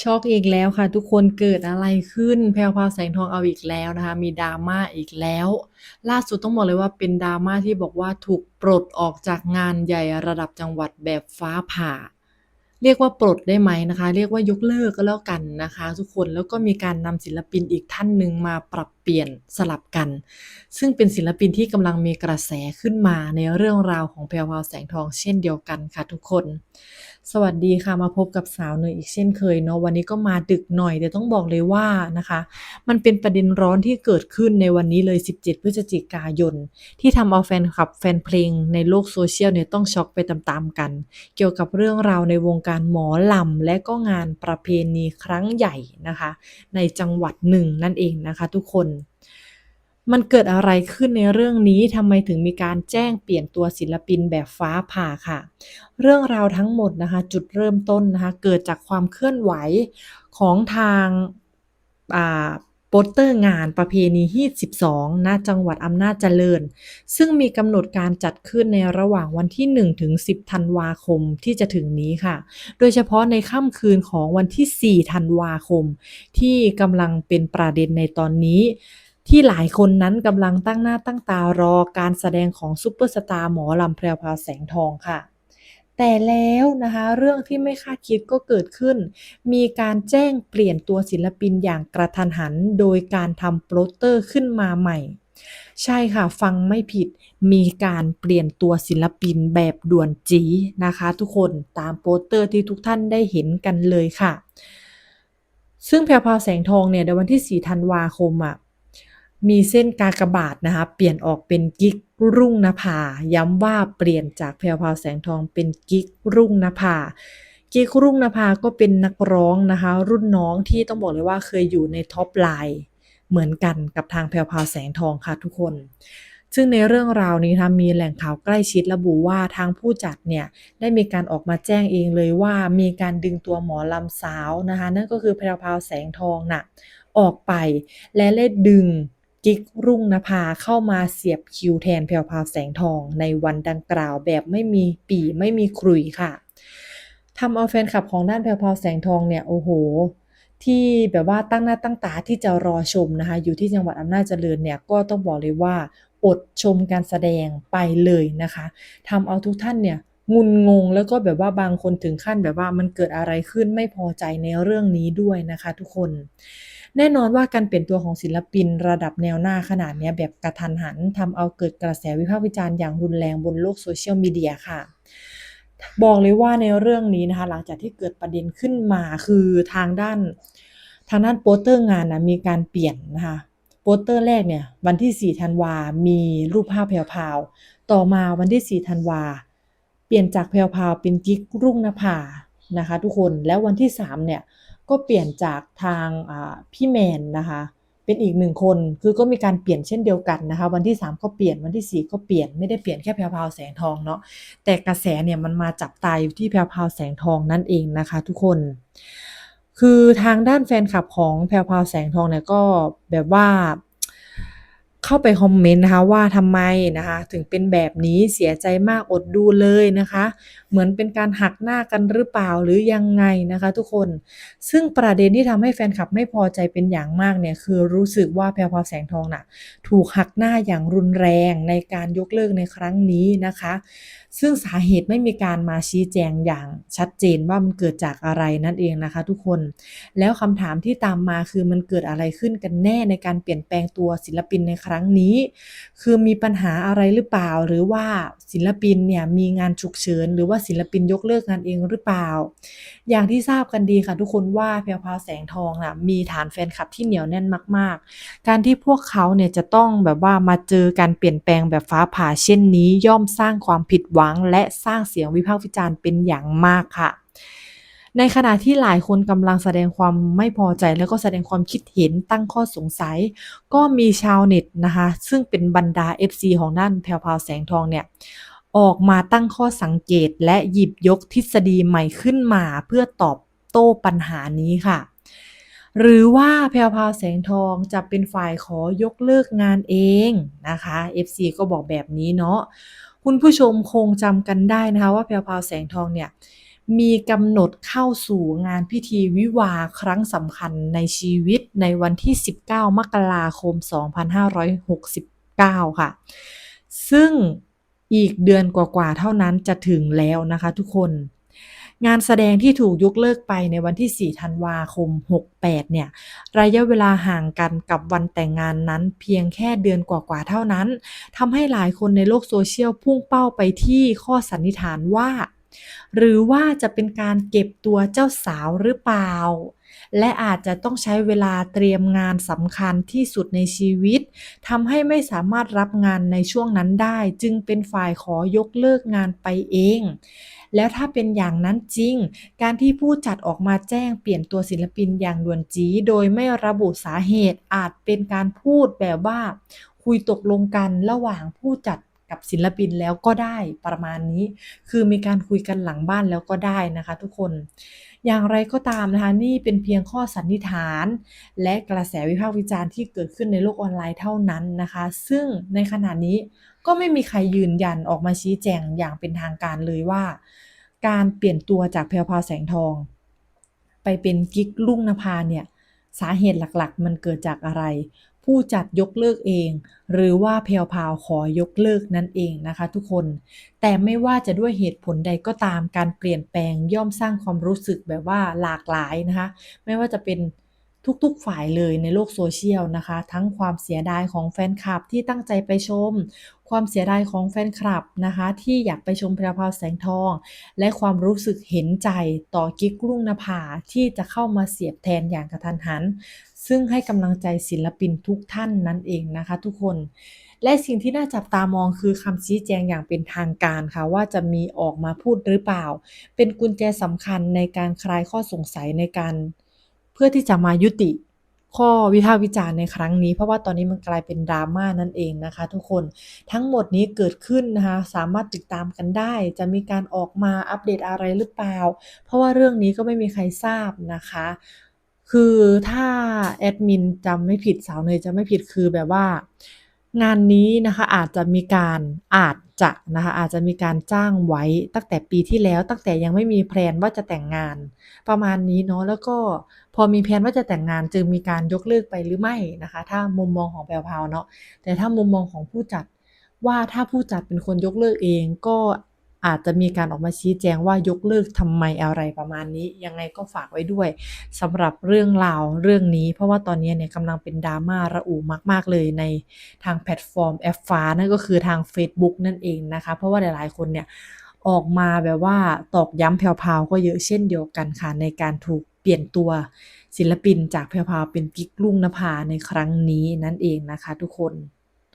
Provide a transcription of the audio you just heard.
ช็อกอีกแล้วค่ะ ทุกคนเกิดอะไรขึ้น แพรวพราวแสงทองเอาอีกแล้วนะคะ มี drama อีกแล้ว ล่าสุดต้องบอกเลยว่าเป็น drama ที่บอกว่าถูกปลดออกจากงานใหญ่ระดับจังหวัดแบบฟ้าผ่า เรียกว่าปลดได้ไหมนะคะ เรียกว่ายกเลิกก็แล้วกันนะคะ ทุกคนแล้วก็มีการนำศิลปินอีกท่านหนึ่งมาปรับเปลี่ยนสลับกัน ซึ่งเป็นศิลปินที่กำลังมีกระแสขึ้นมาในเรื่องราวของแพรวพราวแสงทองเช่นเดียวกันค่ะทุกคน สวัสดีค่ะมาพบกับสาวเนยอีกเช่นเคยเนาะวันนี้ก็มาดึกหน่อย แต่ต้องบอกเลยว่านะคะ มันเป็นประเด็นร้อนที่เกิดขึ้นในวันนี้เลย 17 พฤศจิกายน ที่ทำเอาแฟนคลับแฟนเพลงในโลกโซเชียลเนี่ยต้องช็อกไปตามๆกัน เกี่ยวกับเรื่องราวในวงการหมอลำและก็งานประเพณีครั้งใหญ่นะคะ ในจังหวัดหนึ่งนั่นเองนะคะ ทุกคน มันเกิดอะไรขึ้นในเรื่องนี้ทำไมถึงมีการแจ้งเปลี่ยนตัวศิลปินแบบฟ้าผ่าค่ะ เรื่องราวทั้งหมดนะคะ จุดเริ่มต้นนะคะ เกิดจากความเคลื่อนไหวของทางโปสเตอร์งานประเพณีฮีต12ณจังหวัดอำนาจเจริญ ซึ่งมีกำหนดการจัดขึ้นในระหว่างวันที่ 1 ถึง 10 ธันวาคมที่จะถึงนี้ค่ะ โดยเฉพาะในค่ำคืนของวันที่ 4 ธันวาคม ที่กำลังเป็นประเด็นในตอนนี้ ที่หลายคนนั้นกำลังตั้งหน้าตั้งตารอการแสดงของซุปเปอร์สตาร์หมอลำแพรวพราวแสงทองค่ะ แต่แล้วนะคะเรื่องที่ไม่คาดคิดก็เกิดขึ้น มีการแจ้งเปลี่ยนตัวศิลปินอย่างกระทันหัน โดยการทำโปสเตอร์ขึ้นมาใหม่ ใช่ค่ะฟังไม่ผิดมีการเปลี่ยนตัวศิลปินแบบด่วนจีนะคะ ทุกคนตามโปสเตอร์ที่ทุกท่านได้เห็นกันเลยค่ะ ซึ่งแพรวพราวแสงทองเนี่ยในวันที่ 4 ธันวาคมอะ มีเส้นกากบาทนะคะ เปลี่ยนออกเป็นกิ๊กรุ่งนภา ย้ำว่าเปลี่ยนจากแพรวพาวแสงทองเป็นกิ๊กรุ่งนภากิ๊กรุ่งนภาก็เป็นนักร้องนะคะ รุ่นน้องที่ต้องบอกเลยว่าเคยอยู่ในท็อปไลน์เหมือนกันกับทางแพรวพาวแสงทองค่ะทุกคน ซึ่งในเรื่องราวนี้นะคะมีแหล่งข่าวใกล้ชิดระบุว่าทางผู้จัดเนี่ยได้มีการออกมาแจ้งเองเลยว่ามีการดึงตัวหมอลำสาวนะคะ นั่นก็คือแพรวพาวแสงทองน่ะออกไปและได้ดึง กิ๊กรุ่งนภาเข้ามาเสียบคิวแทนแพรวพราวแสงทองในวันดังกล่าวแบบไม่มีปีไม่มีขลุ่ยค่ะทำเอาแฟนคลับของด้านแพรวพราวแสงทองเนี่ยโอ้โฮที่แบบว่าตั้งหน้าตั้งตาที่จะรอชมนะคะ อยู่ที่จังหวัดอำนาจเจริญเนี่ยก็ต้องบอกเลยว่า อดชมการแสดงไปเลยนะคะทำเอาทุกท่านเนี่ย งุนงงแล้วก็แบบว่าบางคนถึงขั้นแบบว่ามันเกิดอะไรขึ้นไม่พอใจในเรื่องนี้ด้วยนะคะทุกคน แน่นอนว่าการเปลี่ยนตัวของศิลปินระดับแนวหน้าขนาดนี้แบบกระทันหันทำเอาเกิดกระแสวิพากษ์วิจารณ์อย่างรุนแรงบนโลก Social Media ค่ะบอกเลยว่าในเรื่องนี้นะคะหลังจากที่เกิดประเด็นขึ้นมาคือทางด้านทางด้านโปสเตอร์งานนะมีการเปลี่ยนนะคะโปสเตอร์แรกเนี่ยวันที่ 4 ธันวา มีรูปภาพแพรวๆต่อมาวันที่ 4 ธันวา เปลี่ยนจากแพรวๆเป็นกิ๊กรุ่งนภานะคะ ทุกคนแล้ววันที่3เนี่ยก็เปลี่ยนจากทางพี่แมนนะคะเป็นอีก1คนคือก็มีการเปลี่ยนเช่นเดียวกันนะคะ วันที่ 3 ก็เปลี่ยนวันที่ 4 ก็เปลี่ยนไม่ได้เปลี่ยนแค่แพรวพาวแสงทองเนาะแต่กระแสเนี่ยมันมาจับตาอยู่ที่แพรวพาวแสงทองนั่นเองนะคะ ทุกคน คือทางด้านแฟนคลับของแพรวพาวแสงทองเนี่ยก็แบบว่า เข้าไปคอมเมนต์นะคะว่าทำไมนะคะถึงเป็นแบบนี้เสียใจมากอดดูเลยนะคะ เหมือนเป็นการหักหน้ากันหรือเปล่าหรือยังไงนะคะทุกคนซึ่งประเด็นที่ทำให้แฟนคลับไม่พอใจเป็นอย่างมากเนี่ยคือรู้สึกว่าแพรวพราวแสงทองน่ะถูกหักหน้าอย่างรุนแรงในการยกเลิกในครั้งนี้นะคะ ซึ่งสาเหตุไม่มีการมาชี้แจงอย่างชัดเจนว่ามันเกิดจากอะไรนั่นเองนะคะ ทุกคน แล้วคำถามที่ตามมาคือมันเกิดอะไรขึ้นกันแน่ในการเปลี่ยนแปลงตัวศิลปินในครั้งรั้งนี้ คือมีปัญหาอะไรหรือเปล่า หรือว่าศิลปินเนี่ยมีงานฉุกเฉิน หรือว่าศิลปินยกเลิกงานเองหรือเปล่า อย่างที่ทราบกันดีค่ะทุกคนว่าแพรวพาวแสงทองน่ะมีฐานแฟนคลับที่เหนียวแน่นมาก ๆ การที่พวกเขาเนี่ยจะต้องแบบว่ามาเจอการเปลี่ยนแปลงแบบฟ้าผ่าเช่นนี้ ย่อมสร้างความผิดหวัง และสร้างเสียงวิพากษ์วิจารณ์เป็นอย่างมากค่ะ ในขณะที่หลายคนกำลังแสดงความไม่พอใจ แล้วก็แสดงความคิดเห็นตั้งข้อสงสัย ก็มีชาวเน็ตนะคะ ซึ่งเป็นบรรดา FC ของด้านแพรวพาวแสงทองเนี่ยออกมาตั้งข้อสังเกตและหยิบยกทฤษฎีใหม่ขึ้นมาเพื่อตอบโต้ปัญหานี้ค่ะ หรือว่าแพรวพาวแสงทองจะเป็นฝ่ายขอยกเลิกงานเองนะคะ FC ก็บอกแบบนี้เนาะคุณผู้ชมคงจำกันได้นะคะว่าแพรวพาวแสงทองเนี่ย มีกำหนดเข้าสู่งานพิธีวิวาครั้งสำคัญในชีวิตในวันที่ 19 มกราคม 2569 ค่ะ ซึ่งอีกเดือนกว่าๆ เท่านั้นจะถึงแล้วนะคะทุกคน งานแสดงที่ถูกยกเลิกไปในวันที่ 4 ธันวาคม 68 เนี่ย ระยะเวลาห่างกันกับวันแต่งงานนั้นเพียงแค่เดือนกว่าๆ เท่านั้นทำให้หลายคนในโลกโซเชียลพุ่งเป้าไปที่ข้อสันนิษฐานว่า หรือว่าจะเป็นการเก็บตัวเจ้าสาวหรือเปล่า และอาจจะต้องใช้เวลาเตรียมงานสำคัญที่สุดในชีวิตทำให้ไม่สามารถรับงานในช่วงนั้นได้ จึงเป็นฝ่ายขอยกเลิกงานไปเอง แล้วถ้าเป็นอย่างนั้นจริง การที่ผู้จัดออกมาแจ้งเปลี่ยนตัวศิลปินอย่างด่วนจีโดยไม่ระบุสาเหตุอาจเป็นการพูดแบบว่าคุยตกลงกันระหว่างผู้จัด กับศิลปินแล้วก็ได้ประมาณนี้ คือมีการคุยกันหลังบ้านแล้วก็ได้นะคะ ทุกคน อย่างไรก็ตามนะคะนี่เป็นเพียงข้อสันนิษฐาน และกระแสวิพากษ์วิจารณ์ที่เกิดขึ้นในโลกออนไลน์เท่านั้นนะคะ ซึ่งในขณะนี้ก็ไม่มีใครยืนยันออกมาชี้แจงอย่างเป็นทางการเลยว่า การเปลี่ยนตัวจากแพรวพาแสงทอง ไปเป็นกิ๊กลุ่งนภาเนี่ยสาเหตุหลักๆ มันเกิดจากอะไร ผู้จัดยกเลิกเอง หรือว่าแพรวพาวขอยกเลิกนั่นเองนะคะ ทุกคน แต่ไม่ว่าจะด้วยเหตุผลใดก็ตามการเปลี่ยนแปลงย่อมสร้างความรู้สึกแบบว่าหลากหลายนะคะ ไม่ว่าจะเป็นทุกๆฝ่ายเลยในโลกโซเชียลนะคะ ทั้งความเสียดายของแฟนคลับที่ตั้งใจไปชม ความเสียดายของแฟนคลับนะคะ ที่อยากไปชมแพรวพราวแสงทอง และความรู้สึกเห็นใจต่อกิ๊กรุ่งนภาที่จะเข้ามาเสียบแทนอย่างกระทันหัน ซึ่งให้กำลังใจศิลปินทุกท่านนั่นเองนะคะทุกคนและสิ่งที่น่าจับตามองคือคำชี้แจงอย่างเป็นทางการค่ะ ว่าจะมีออกมาพูดหรือเปล่า เป็นกุญแจสำคัญในการคลายข้อสงสัยในการ เพื่อที่จะมายุติ ข้อวิพากษ์วิจารณ์ในครั้งนี้ เพราะว่าตอนนี้มันกลายเป็นดราม่านั่นเองนะคะ ทุกคนทั้งหมดนี้เกิดขึ้นนะคะสามารถติดตามกันได้ จะมีการออกมาอัปเดตอะไรหรือเปล่า เพราะว่าเรื่องนี้ก็ไม่มีใครทราบนะคะ คือถ้าแอดมินจำไม่ผิดสาวเนยจะไม่ผิดคือแบบว่า งานนี้นะคะอาจจะมีการอาจจะนะคะอาจจะมีการจ้างไว้ตั้งแต่ปีที่แล้ว ตั้งแต่ยังไม่มีแพลนว่าจะแต่งงาน ประมาณนี้เนาะแล้วก็พอมีแพลนว่าจะแต่งงานจึงมีการยกเลิกไปหรือไม่นะคะ ถ้ามุมมองของแพาวเนาะแต่ถ้ามุมมองของผู้จัดว่าถ้าผู้จัดเป็นคนยกเลิกเองก็ อาจจะมีการออกมาชี้แจงว่ายกเลิกทำไมอะไรประมาณนี้ ยังไงก็ฝากไว้ด้วยสำหรับเรื่องราวเรื่องนี้ เพราะว่าตอนนี้เนี่ยกำลังเป็นดราม่าระอุมาก ๆ เลยในทางแพลตฟอร์มแอปฟ้านั่นก็คือทางเฟซบุ๊กนั่นเองนะคะ เพราะว่าหลาย ๆ คนเนี่ยออกมาแบบว่าตอกย้ำแพรวๆก็เยอะเช่นเดียวกันค่ะในการถูกเปลี่ยนตัวศิลปินจากแพรวๆเป็นกิ๊กรุ่งนภาในครั้งนี้นั่นเองนะคะ ทุกคน